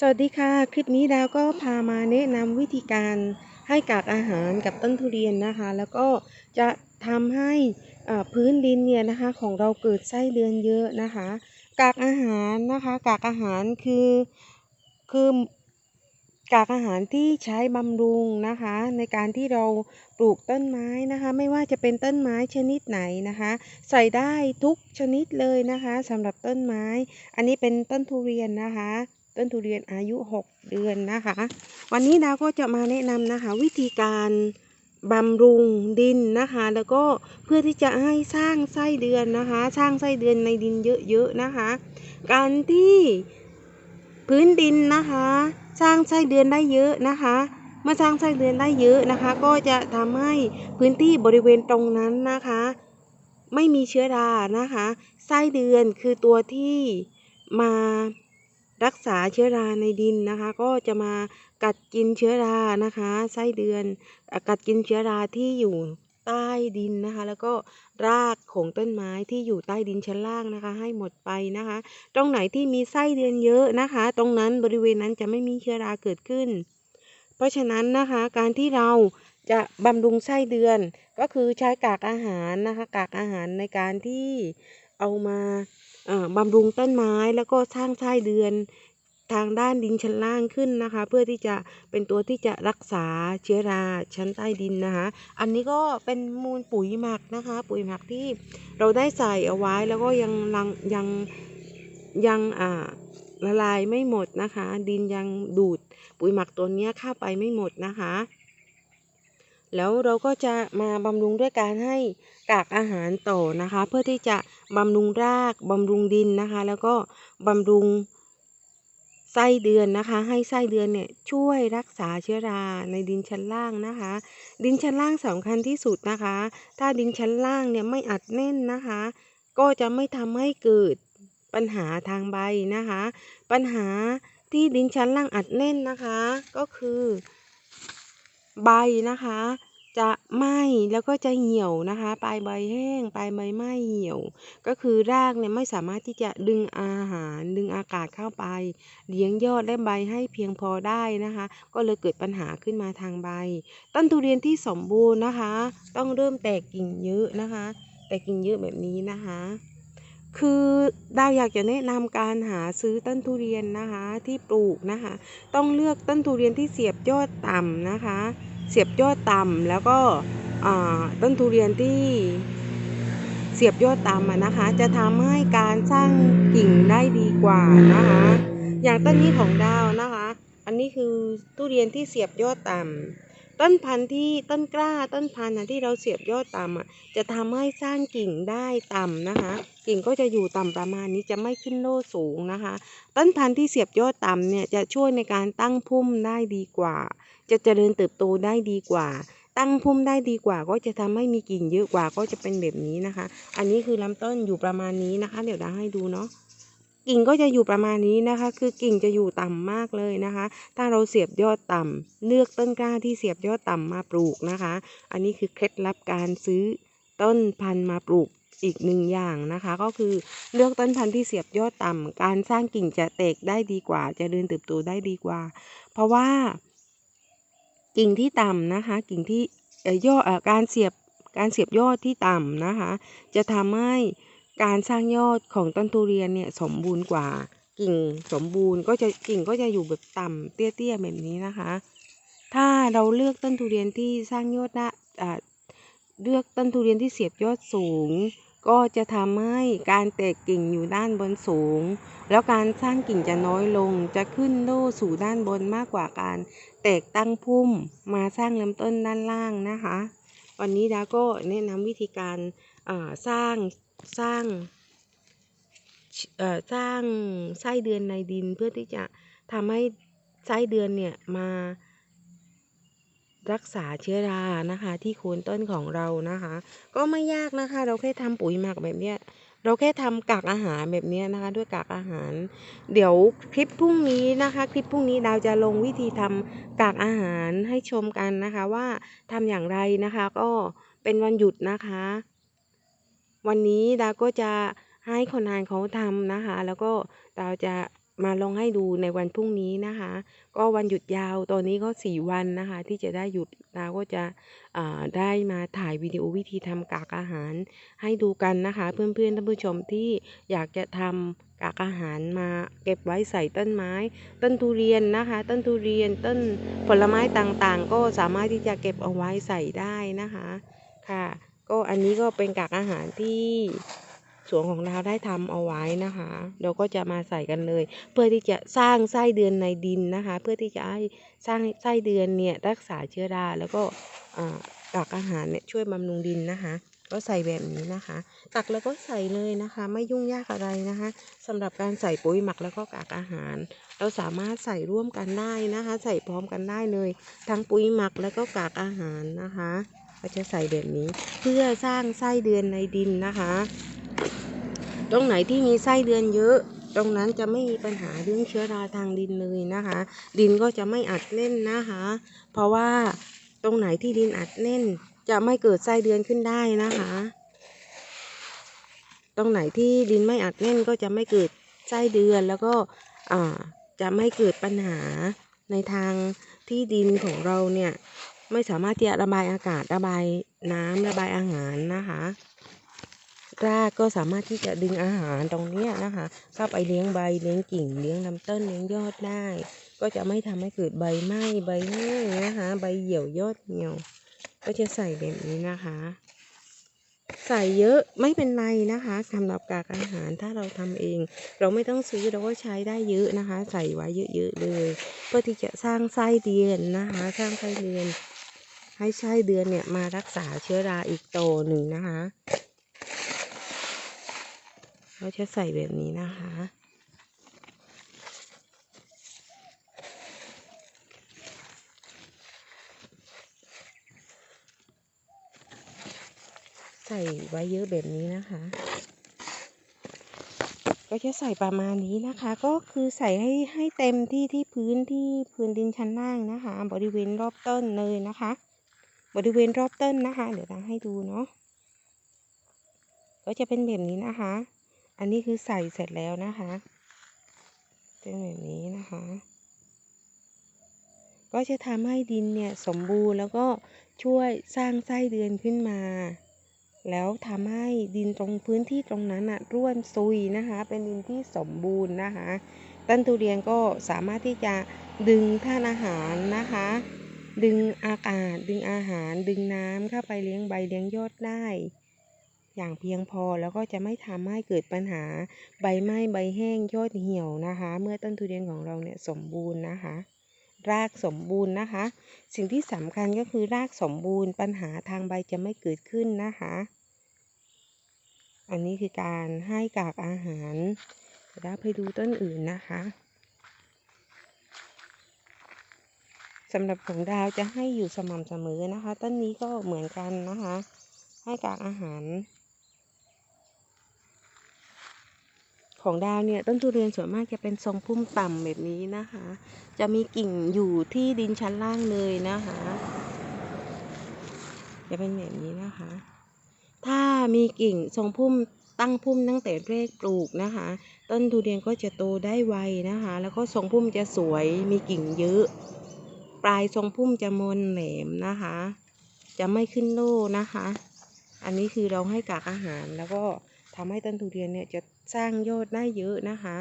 สวัสดีค่ะ คลิปนี้ดาวก็พามาแนะนำวิธีการให้กากอาหารกับต้นทุเรียนนะคะ แล้วก็จะทำให้พื้นดินเนี่ยนะคะของเราเกิดไส้เดือนเยอะนะคะ กากอาหารนะคะ กากอาหารคือคือกากอาหารที่ใช้บำรุงนะคะ ในการที่เราปลูกต้นไม้นะคะ ไม่ว่าจะเป็นต้นไม้ชนิดไหนนะคะ ใส่ได้ทุกชนิดเลยนะคะสำหรับต้นไม้ อันนี้เป็นต้นทุเรียนนะคะ ต้นทุเรียนอายุ 6 เดือนนะคะ วันนี้ดาวก็จะมาแนะนำนะคะ วิธีการบำรุงดินนะคะ แล้วก็เพื่อที่จะให้สร้างไส้เดือนนะคะ สร้างไส้เดือนในดินเยอะๆนะคะ การที่พื้นดินนะคะ สร้างไส้เดือนได้เยอะนะคะเมื่อสร้างไส้เดือนได้เยอะนะคะ ก็จะทำให้พื้นที่บริเวณตรงนั้นนะคะ ไม่มีเชื้อรานะคะไส้เดือนคือตัวที่มา รักษาเชื้อราในดินนะคะ ก็จะมากัดกินเชื้อรานะคะไส้เดือนกัดกินเชื้อราที่อยู่ใต้ดินนะคะ แล้วก็รากของต้นไม้ที่อยู่ใต้ดินชั้นล่างนะคะ ให้หมดไปนะคะ ตรงไหนที่มีไส้เดือนเยอะนะคะ ตรงนั้นบริเวณนั้นจะไม่มีเชื้อราเกิดขึ้น เพราะฉะนั้นนะคะ การที่เราจะบำรุงไส้เดือนก็คือใช้กากอาหารนะคะ กากอาหารในการที่เอามา บำรุงต้นไม้แล้วก็สร้างไส้เดือนทางด้านดินชั้นล่างขึ้นนะคะ เพื่อที่จะเป็นตัวที่จะรักษาเชื้อราชั้นใต้ดินนะคะ อันนี้ก็เป็นมูลปุ๋ยหมักนะคะ ปุ๋ยหมักที่เราได้ใส่เอาไว้แล้วก็ยังลังยังยังอ่าละลายไม่หมดนะคะ ดินยังดูดปุ๋ยหมักตัวนี้เข้าไปไม่หมดนะคะ แล้วเราก็จะมาบำรุงด้วยการให้กากอาหารต่อนะคะ เพื่อที่จะบำรุงรากบำรุงดินนะคะ แล้วก็บำรุงไส้เดือนนะคะ ให้ไส้เดือนเนี่ยช่วยรักษาเชื้อราในดินชั้นล่างนะคะ ดินชั้นล่างสำคัญที่สุดนะคะ ถ้าดินชั้นล่างเนี่ยไม่อัดแน่นนะคะ ก็จะไม่ทำให้เกิดปัญหาทางใบนะคะ ปัญหาที่ดินชั้นล่างอัดแน่นนะคะ ก็คือ ใบนะคะ จะไหม้แล้วก็จะเหี่ยวนะคะปลายใบแห้งปลายใบไหม้เหี่ยว ก็คือรากเนี่ยไม่สามารถที่จะดึงอาหาร ดึงอากาศเข้าไปเลี้ยงยอดและใบให้เพียงพอได้นะคะ ก็เลยเกิดปัญหาขึ้นมาทางใบ ต้นทุเรียนที่สมบูรณ์นะคะ ต้องเริ่มแตกกิ่งเยอะนะคะ แตกกิ่งเยอะแบบนี้นะคะ คือดาวอยากจะแนะนำการหาซื้อต้นทุเรียนนะคะที่ปลูกนะคะ ต้องเลือกต้นทุเรียนที่เสียบยอดต่ำนะคะ เสียบยอดต่ำแล้วก็อ่าต้นทุเรียนที่เสียบยอดต่ำนะคะ จะทำให้การสร้างกิ่งได้ดีกว่านะคะ อย่างต้นนี้ของดาวนะคะ อันนี้คือทุเรียนที่เสียบยอดต่ำ ต้นพันธุ์ที่ต้นกล้าต้นพันธุ์นะที่เราเสียบยอดต่ำอะจะทำให้สร้างกิ่งได้ต่ำนะคะ กิ่งก็จะอยู่ต่ำประมาณนี้จะไม่ขึ้นโล่สูงนะคะ ต้นพันธุ์ที่เสียบยอดต่ำเนี่ยจะช่วยในการตั้งพุ่มได้ดีกว่า จะเจริญเติบโตได้ดีกว่า ตั้งพุ่มได้ดีกว่า ก็จะทำให้มีกิ่งเยอะกว่าก็จะเป็นแบบนี้นะคะ อันนี้คือลำต้นอยู่ประมาณนี้นะคะ เดี๋ยวดาให้ดูเนาะ กิ่งก็จะอยู่ประมาณนี้นะคะ คือกิ่งจะอยู่ต่ำมากเลยนะคะ ถ้าเราเสียบยอดต่ำเลือกต้นกล้าที่เสียบยอดต่ำมาปลูกนะคะ อันนี้คือเคล็ดลับการซื้อต้นพันธุ์มาปลูกอีกหนึ่งอย่างนะคะ ก็คือเลือกต้นพันธุ์ที่เสียบยอดต่ำการสร้างกิ่งจะแตกได้ดีกว่า จะเดินเติบโตได้ดีกว่า เพราะว่ากิ่งที่ต่ำนะคะ กิ่งที่เอ่อยอดเอ่อการเสียบการเสียบยอดที่ต่ำนะคะ จะทำให้ การสร้างยอดของต้นทุเรียนเนี่ยสมบูรณ์กว่ากิ่งสมบูรณ์ก็จะกิ่งก็จะอยู่แบบต่ำเตี้ยๆแบบนี้นะคะ ถ้าเราเลือกต้นทุเรียนที่สร้างยอดได้อ่าเลือกต้นทุเรียนที่เสียบยอดสูง ก็จะทำให้การแตกกิ่งอยู่ด้านบนสูง แล้วการสร้างกิ่งจะน้อยลงจะขึ้นโล่สู่ด้านบนมากกว่าการแตกตั้งพุ่มมาสร้างลำต้นด้านล่างนะคะ วันนี้ดาก็แนะนำวิธีการอ่าสร้าง สร้างเอ่อสร้างไส้เดือนในดินเพื่อที่จะทำให้ไส้เดือนเนี่ยมารักษาเชื้อรานะคะ ที่โคนต้นของเรานะคะ ก็ไม่ยากนะคะ เราแค่ทำปุ๋ยหมักแบบเนี้ยเราแค่ทำกากอาหารแบบเนี้ยนะคะ ด้วยกากอาหาร เดี๋ยวคลิปพรุ่งนี้นะคะ คลิปพรุ่งนี้ดาวจะลงวิธีทำกากอาหารให้ชมกันนะคะ ว่าทำอย่างไรนะคะ ก็เป็นวันหยุดนะคะ วันนี้ดาก็จะให้คนงานเขาทำนะคะ แล้วก็ดาวจะมาลองให้ดูในวันพรุ่งนี้นะคะ ก็วันหยุดยาวตอนนี้ก็4วันนะคะ ที่จะได้หยุดเราก็จะได้มาถ่ายวิดีโอวิธีทำกากอาหาร ให้ดูกันนะคะ เพื่อนๆท่านผู้ชมที่อยากจะทำกากอาหารมาเก็บไว้ใส่ต้นไม้ ต้นทุเรียนนะคะ ต้นทุเรียนต้นผลไม้ต่างๆ ก็สามารถที่จะเก็บเอาไว้ใส่ได้นะคะค่ะ ก็อันนี้ก็เป็นกากอาหารที่สวนของเราได้ทำเอาไว้นะคะ เราก็จะมาใส่กันเลย เพื่อที่จะสร้างไส้เดือนในดินนะคะ เพื่อที่จะให้สร้างไส้เดือนเนี่ยรักษาเชื้อราแล้วก็อ่ากากอาหารเนี่ยช่วยบำรุงดินนะคะ ก็ใส่แบบนี้นะคะ ตักแล้วก็ใส่เลยนะคะ ไม่ยุ่งยากอะไรนะคะสำหรับการใส่ปุ๋ยหมักแล้วก็กากอาหาร เราสามารถใส่ร่วมกันได้นะคะ ใส่พร้อมกันได้เลย ทั้งปุ๋ยหมักแล้วก็กากอาหารนะคะ ก็จะใส่แบบนี้เพื่อสร้างไส้เดือนในดินนะคะ ตรงไหนที่มีไส้เดือนเยอะ ตรงนั้นจะไม่มีปัญหาเรื่องเชื้อราทางดินเลยนะคะ ดินก็จะไม่อัดแน่นนะคะ เพราะว่าตรงไหนที่ดินอัดแน่น จะไม่เกิดไส้เดือนขึ้นได้นะคะ ตรงไหนที่ดินไม่อัดแน่นก็จะไม่เกิดไส้เดือนแล้วก็จะไม่เกิดปัญหาในทางที่ดินของเราเนี่ย ไม่สามารถที่จะระบายอากาศระบายน้ำระบายอาหารนะคะรากก็สามารถที่จะดึงอาหารตรงนี้นะคะเข้าไปเลี้ยงใบเลี้ยงกิ่งเลี้ยงลำต้นเลี้ยงยอดได้ ก็จะไม่ทำให้เกิดใบไหม้ใบแห้งนะคะใบเหี่ยวยอดเหี่ยว ก็จะใส่แบบนี้นะคะ ใส่เยอะไม่เป็นไรนะคะสำหรับกากอาหารถ้าเราทำเอง เราไม่ต้องซื้อเราก็ใช้ได้เยอะนะคะ ใส่ไว้เยอะๆเลย เพื่อที่จะสร้างไส้เดือนนะคะ สร้างไส้เดือน ให้ไส้เดือนเนี่ยมารักษาเชื้อราอีกโตหนึ่งนะคะเราจะใส่แบบนี้นะคะ ใส่ไว้เยอะแบบนี้นะคะ ก็จะใส่ประมาณนี้นะคะ ก็คือใส่ให้ให้เต็มที่ที่พื้นที่พื้นดินชั้นล่างนะคะ บริเวณรอบต้นเลยนะคะ บริเวณรอบต้นนะคะ เดี๋ยวเราให้ดูเนาะก็จะเป็นแบบนี้นะคะ อันนี้คือใส่เสร็จแล้วนะคะเป็นแบบนี้นะคะ ก็จะทำให้ดินเนี่ยสมบูรณ์แล้วก็ช่วยสร้างไส้เดือนขึ้นมา แล้วทำให้ดินตรงพื้นที่ตรงนั้นอะร่วนซุยนะคะ เป็นดินที่สมบูรณ์นะคะ ต้นทุเรียนก็สามารถที่จะดึงธาตุอาหารนะคะ ดึงอากาศ ดึงอาหาร ดึงน้ำเข้าไปเลี้ยงใบเลี้ยงยอดได้ อย่างเพียงพอแล้วก็จะไม่ทำให้เกิดปัญหาใบไหม้ใบแห้งยอดเหี่ยวนะคะ เมื่อต้นทุเรียนของเราเนี่ยสมบูรณ์นะคะ รากสมบูรณ์นะคะ สิ่งที่สำคัญก็คือรากสมบูรณ์ ปัญหาทางใบจะไม่เกิดขึ้นนะคะ อันนี้คือการให้กากอาหารเดี๋ยวไปดูต้นอื่นนะคะ สำหรับของดาวจะให้อยู่สม่ำเสมอนะคะ ต้นนี้ก็เหมือนกันนะคะ ให้กากอาหาร ของดาวเนี่ยต้นทุเรียนส่วนมากจะเป็นทรงพุ่มต่ำแบบนี้นะคะ จะมีกิ่งอยู่ที่ดินชั้นล่างเลยนะคะ จะเป็นแบบนี้นะคะ ถ้ามีกิ่งทรงพุ่มตั้งพุ่มตั้งแต่แรกปลูกนะคะ ต้นทุเรียนก็จะโตได้ไวนะคะ แล้วก็ทรงพุ่มจะสวยมีกิ่งเยอะ ปลายทรงพุ่มจะมนแหลมนะคะ จะไม่ขึ้นโล่นะคะ อันนี้คือเราให้กากอาหารแล้วก็ทำให้ต้นทุเรียนเนี่ยจะสร้างยอดได้เยอะนะคะ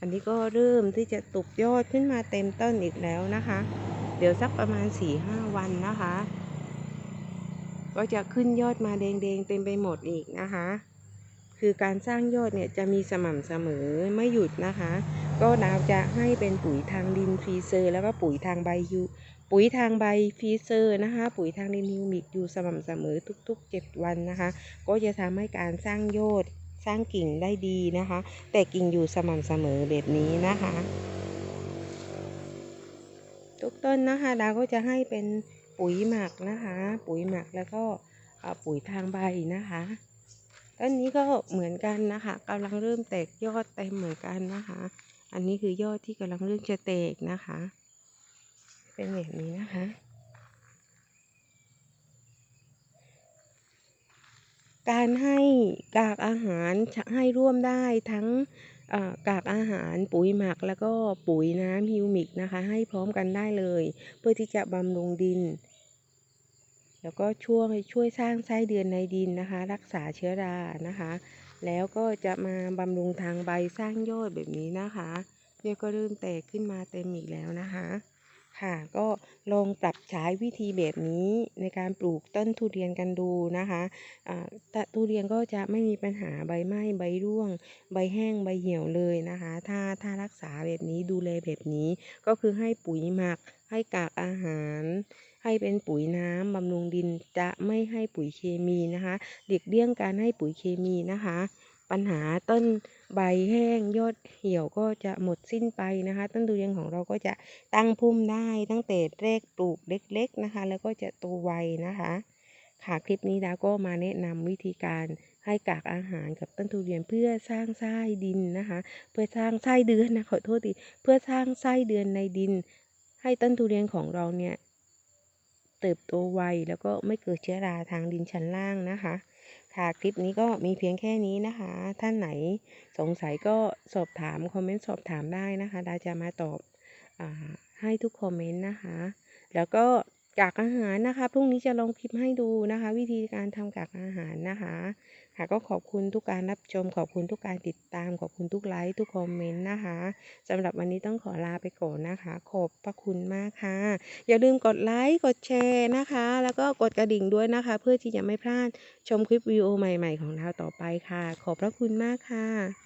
อันนี้ก็เริ่มที่จะตุกยอดขึ้นมาเต็มต้นอีกแล้วนะคะ เดี๋ยวสักประมาณ4ี่ห้าวันนะคะ ก็จะขึ้นยอดมาแดงๆเต็มไปหมดอีกนะคะ คือการสร้างยอดเนี่ยจะมีสม่ำเสมอไม่หยุดนะคะ ก็ดาวจะให้เป็นปุ๋ยทางดินฟรีเซอร์ แล้วก็ปุ๋ยทางใบยูปุ๋ยทางใบฟรีเซอร์นะคะ ปุ๋ยทางดินฮิวมิกอยู่สม่ำเสมอทุกๆ 7 วันนะคะ ก็จะทำให้การสร้างยอดสร้างกิ่งได้ดีนะคะ แต่กิ่งอยู่สม่ำเสมอแบบนี้นะคะ ทุกต้นนะคะดาวก็จะให้เป็นปุ๋ยหมักนะคะ ปุ๋ยหมักแล้วก็ปุ๋ยทางใบนะคะ ต้นนี้ก็เหมือนกันนะคะกำลังเริ่มแตกยอดเต็มเหมือนกันนะคะ อันนี้คือยอดที่กำลังเริ่มจะแตกนะคะ เป็นแบบนี้นะคะการให้กากอาหารให้ร่วมได้ทั้งอ่ากากอาหารปุ๋ยหมักแล้วก็ปุ๋ยน้ำฮิวมิกนะคะ ให้พร้อมกันได้เลย เพื่อที่จะบำรุงดิน แล้วก็ช่วยช่วยสร้างไส้เดือนในดินนะคะ รักษาเชื้อรานะคะ แล้วก็จะมาบำรุงทางใบสร้างยอดแบบนี้นะคะเนี่ยก็เริ่มแตกขึ้นมาเต็มอีกแล้วนะคะ ค่ะก็ลองปรับใช้วิธีแบบนี้ในการปลูกต้นทุเรียนกันดูนะคะอ่าแต่ทุเรียนก็จะไม่มีปัญหาใบไหม้ใบร่วง ใบแห้งใบเหี่ยวเลยนะคะ ถ้าถ้ารักษาแบบนี้ดูแลแบบนี้ก็คือให้ปุ๋ยหมักให้กากอาหาร ให้เป็นปุ๋ยน้ำบำรุงดินจะไม่ให้ปุ๋ยเคมีนะคะเด็กเลี่ยงการให้ปุ๋ยเคมีนะคะ ปัญหาต้นใบแห้งยอดเหี่ยวก็จะหมดสิ้นไปนะคะ ต้นทุเรียนของเราก็จะตั้งพุ่มได้ตั้งแต่แรกปลูกเล็ก ๆนะคะ แล้วก็จะโตไวนะคะค่ะคลิปนี้ดาก็มาแนะนำวิธีการให้กากอาหารกับต้นทุเรียนเพื่อสร้างไส้ดินนะคะ เพื่อสร้างไส้เดือนนะขอโทษทีเพื่อสร้างไส้เดือนในดิน ให้ต้นทุเรียนของเราเนี่ย เติบโตไวแล้วก็ไม่เกิดเชื้อราทางดินชั้นล่างนะคะ ค่ะคลิปนี้ก็มีเพียงแค่นี้นะคะ ท่านไหนสงสัยก็สอบถามคอมเมนต์สอบถามได้นะคะดาจะมาตอบอให้ทุกคอมเมนต์นะคะ แล้วก็ กากอาหารนะคะพรุ่งนี้จะลงคลิปให้ดูนะคะ วิธีการทำกากอาหารนะคะ ค่ะก็ขอบคุณทุกการรับชม ขอบคุณทุกการติดตาม ขอบคุณทุกไลค์ทุกคอมเมนต์นะคะสำหรับวันนี้ต้องขอลาไปก่อนนะคะ ขอบพระคุณมากค่ะ อย่าลืมกดไลค์กดแชร์นะคะ แล้วก็กดกระดิ่งด้วยนะคะ เพื่อที่จะไม่พลาดชมคลิปวิดีโอใหม่ ๆ ของเราต่อไปค่ะ ขอบพระคุณมากค่ะ